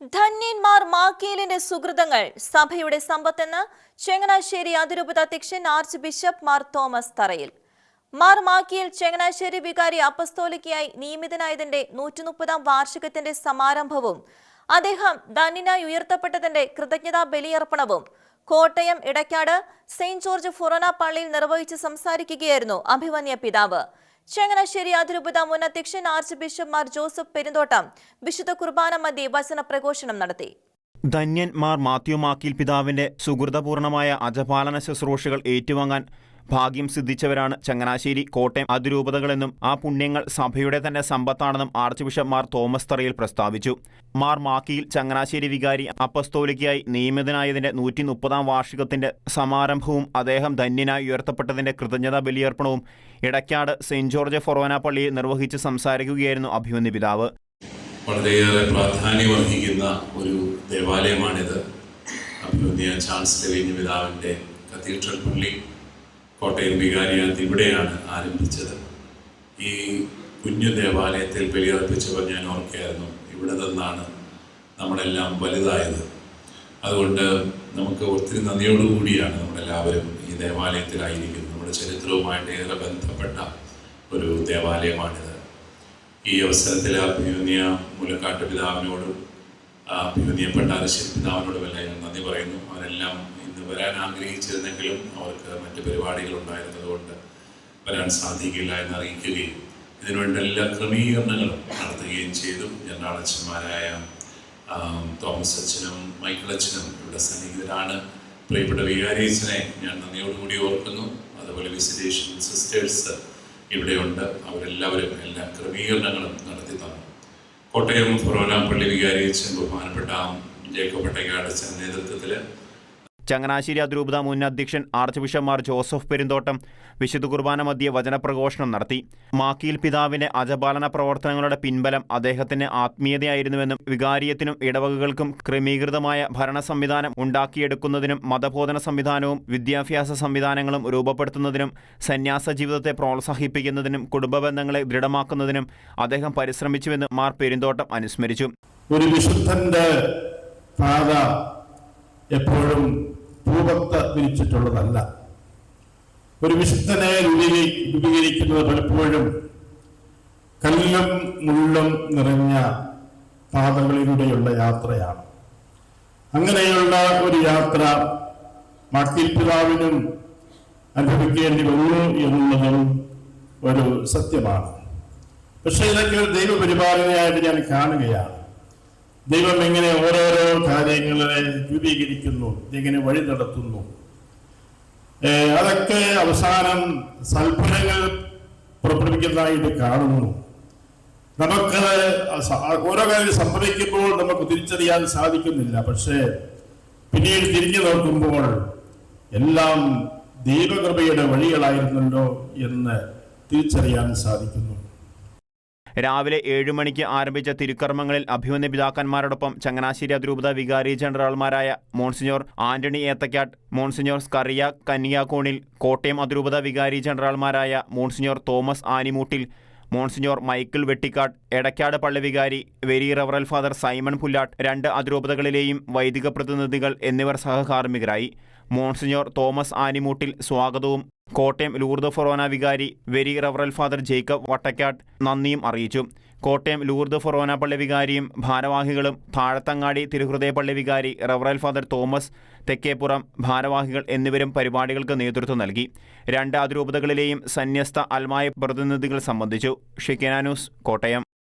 ധന്യന്മാർ മാക്കേലിന്റെ സുഹൃതങ്ങൾ. സഭയുടെ സമ്പത്തെന്ന് ചെങ്ങനാശ്ശേരി അതിരൂപത അധ്യക്ഷൻ ആർച്ച് ബിഷപ്പ് മാർ തോമസ് തറയിൽ. മാർ മാക്കിയിൽ ചെങ്ങനാശ്ശേരി വികാരി അപ്പസ്തോലിക്കയായി നിയമിതനായതിന്റെ നൂറ്റി മുപ്പതാം വാർഷികത്തിന്റെ സമാരംഭവും അദ്ദേഹം ധന്യനായി ഉയർത്തപ്പെട്ടതിന്റെ കൃതജ്ഞതാ ബലിയർപ്പണവും Kottayam Edakkad saint George forane പള്ളിയിൽ നിർവഹിച്ച് സംസാരിക്കുകയായിരുന്നു അഭിമന്യ പിതാവ്. ചങ്ങനാശ്ശേരി അതിരൂപത മുൻ അധ്യക്ഷൻ archbishop Mar Joseph Perumthottam വിശുദ്ധ കുർബാന മധ്യേ വചന പ്രഘോഷണം നടത്തി. ധന്യൻ മാർ മാത്യു മാക്കിൽ പിതാവിന്റെ സുഹൃതപൂർണമായ അജപാലന ശുശ്രൂഷകൾ ഏറ്റുവാങ്ങാൻ ഭാഗ്യം സിദ്ധിച്ചവരാണ് ചങ്ങനാശ്ശേരി കോട്ടയം അതിരൂപതകളെന്നും ആ പുണ്യങ്ങൾ സഭയുടെ തന്നെ സമ്പത്താണെന്നും archbishop Mar Thomas Tharayil പ്രസ്താവിച്ചു. മാർ മാക്കിയിൽ ചങ്ങനാശ്ശേരി വികാരി അപ്പസ്തോലിക്കായി നിയമിതനായതിന്റെ നൂറ്റി മുപ്പതാം വാർഷികത്തിന്റെ സമാരംഭവും അദ്ദേഹം ധന്യനായി ഉയർത്തപ്പെട്ടതിന്റെ കൃതജ്ഞതാ ബലിയർപ്പണവും ഇടയ്ക്കാട് സെയിന്റ് ജോർജ് ഫൊറോന പള്ളിയിൽ നിർവഹിച്ച് സംസാരിക്കുകയായിരുന്നു അഭിമന്യ പിതാവ്. വളരെയേറെ പ്രാധാന്യമർഹിക്കുന്ന ഒരു ദേവാലയമാണിത്. അഭിമന്യ ചാൾസ് ലവീഞ്ഞ പിതാവിന്റെ കത്തീഡ്രൽ പള്ളി. കോട്ടയം വികാരിയാത്ത് ഇവിടെയാണ് ആരംഭിച്ചത്. ഈ കുഞ്ഞു ദേവാലയത്തിൽ ബലിയർപ്പിച്ചവർ ഞാൻ ഓർക്കുകയായിരുന്നു. ഇവിടെ നിന്നാണ് നമ്മളെല്ലാം വലുതായത്. അതുകൊണ്ട് നമുക്ക് ഒത്തിരി നന്ദിയോടുകൂടിയാണ് നമ്മളെല്ലാവരും ഈ ദേവാലയത്തിലായിരിക്കുന്നത്. നമ്മുടെ ചരിത്രവുമായിട്ട് ഏറെ ബന്ധപ്പെട്ട ഒരു ദേവാലയമാണിത്. ഈ അവസരത്തിൽ അഭിമന്യ മുലക്കാട്ട് പിതാവിനോടും അഭിമന്യ പട്ടാരശ്ശേരി പിതാവിനോടും എല്ലാം ഞാൻ നന്ദി പറയുന്നു. അവരെല്ലാം വരാൻ ആഗ്രഹിച്ചിരുന്നെങ്കിലും അവർക്ക് മറ്റ് പരിപാടികൾ ഉണ്ടായിരുന്നതുകൊണ്ട് വരാൻ സാധിക്കില്ല എന്ന് അറിയിക്കുകയും ഇതിനുവേണ്ട എല്ലാ ക്രമീകരണങ്ങളും നടത്തുകയും ചെയ്തു. ജനറാളച്ചന്മാരായ തോമസ് അച്ഛനും മൈക്കിൾ അച്ഛനും ഇവിടെ സന്നിഹിതരാണ്. പ്രിയപ്പെട്ട വികാരിയച്ഛനെ ഞാൻ നന്ദിയോടുകൂടി ഓർക്കുന്നു. അതുപോലെ വിസിറ്റേഷൻ സിസ്റ്റേഴ്സ് ഇവിടെയുണ്ട്. അവരെല്ലാവരും എല്ലാ ക്രമീകരണങ്ങളും നടത്തി തന്നു. കോട്ടയം ഫൊറോനാപ്പള്ളി പള്ളി വികാരിയച്ഛൻ ബഹുമാനപ്പെട്ട ജേക്കോപ്പട്ടയ്ക്കാട് അച്ഛൻ നേതൃത്വത്തിൽ ചങ്ങനാശ്ശേരി അതിരൂപത മുൻ അധ്യക്ഷൻ archbishop Mar Joseph Perumthottam വിശുദ്ധ കുർബാന മധ്യ വചനപ്രഘോഷണം നടത്തി. മാക്കിയിൽ പിതാവിന്റെ അജപാലന പ്രവർത്തനങ്ങളുടെ പിൻബലം അദ്ദേഹത്തിന് ആത്മീയതയായിരുന്നുവെന്നും വികാരിയത്തിനും ഇടവകകൾക്കും ക്രമീകൃതമായ ഭരണ സംവിധാനം ഉണ്ടാക്കിയെടുക്കുന്നതിനും മതബോധന സംവിധാനവും വിദ്യാഭ്യാസ സംവിധാനങ്ങളും രൂപപ്പെടുത്തുന്നതിനും സന്യാസ ജീവിതത്തെ പ്രോത്സാഹിപ്പിക്കുന്നതിനും കുടുംബ ബന്ധങ്ങളെ ദൃഢമാക്കുന്നതിനും അദ്ദേഹം പരിശ്രമിച്ചുവെന്ന് മാർ പെരുന്തോട്ടം അനുസ്മരിച്ചു. ഒരു വിശുദ്ധന്റെ പാത എപ്പോഴും ഭൂപത്ത വിരിച്ചിട്ടുള്ളതല്ല ഒരു വിശുദ്ധനെ രൂപീകരി രൂപീകരിക്കുന്നത് പലപ്പോഴും കല്ലും മുള്ളും നിറഞ്ഞ പാതകളിലൂടെയുള്ള യാത്രയാണ്. അങ്ങനെയുള്ള ഒരു യാത്ര മാക്കിൽ പിതാവിനും അനുഭവിക്കേണ്ടി വന്നു എന്നുള്ളതും ഒരു സത്യമാണ്. പക്ഷേ ഇതൊക്കെ ഒരു ദൈവപരിപാലനയായിട്ട് ഞാൻ കാണുകയാണ്. ദൈവം എങ്ങനെ ഓരോരോ കാര്യങ്ങളെ രൂപീകരിക്കുന്നു എങ്ങനെ വഴി നടത്തുന്നു. അതൊക്കെ അവസാനം സൽഫലങ്ങൾ പുറപ്പെടുവിക്കുന്നതായിട്ട് കാണുന്നു. നമുക്ക് ഓരോ കാര്യം സംഭവിക്കുമ്പോൾ നമുക്ക് തിരിച്ചറിയാൻ സാധിക്കുന്നില്ല. പക്ഷേ പിന്നീട് തിരിഞ്ഞു നോക്കുമ്പോൾ എല്ലാം ദൈവകൃപയുടെ വഴികളായിരുന്നല്ലോ എന്ന് തിരിച്ചറിയാൻ സാധിക്കുന്നു. രാവിലെ ഏഴ് മണിക്ക് ആരംഭിച്ച തിരുക്കർമ്മങ്ങളിൽ അഭിമന്യ പിതാക്കന്മാരോടൊപ്പം ചങ്ങനാശ്ശേരി അതിരൂപത വികാരി ജനറൽമാരായ monsignor Antony Ethakkattu monsignor Scaria Kanyakonil Kottayam അതിരൂപത വികാരി ജനറൽമാരായ monsignor Thomas Animoottil monsignor Michael Vettikkattu Edakkad പള്ളി വികാരി വെരി റവറൽ ഫാദർ സൈമൺ പുല്ലാട്ട് രണ്ട് അതിരൂപതകളിലെയും വൈദിക പ്രതിനിധികൾ എന്നിവർ സഹകാർമ്മികരായി. മോൺസിഞ്ഞോർ തോമസ് ആനിമൂട്ടിൽ സ്വാഗതവും. കോട്ടയം ലൂർദ് ഫൊറോന വികാരി വെരി റവറൽ ഫാദർ ജേക്കബ് വട്ടക്കാട്ട് നന്ദിയും അറിയിച്ചു. കോട്ടയം ലൂർദ് ഫൊറോന പള്ളി വികാരിയും ഭാരവാഹികളും താഴത്തങ്ങാടി തിരുഹൃദയ പള്ളി വികാരി റവറൽ ഫാദർ തോമസ് തെക്കേപ്പുറം ഭാരവാഹികൾ എന്നിവരും പരിപാടികൾക്ക് നേതൃത്വം നൽകി. രണ്ട് അതിരൂപതകളിലെയും സന്യസ്ത അൽമായ പ്രതിനിധികൾ സംബന്ധിച്ചു. ഷിക്കനാനൂസ് കോട്ടയം.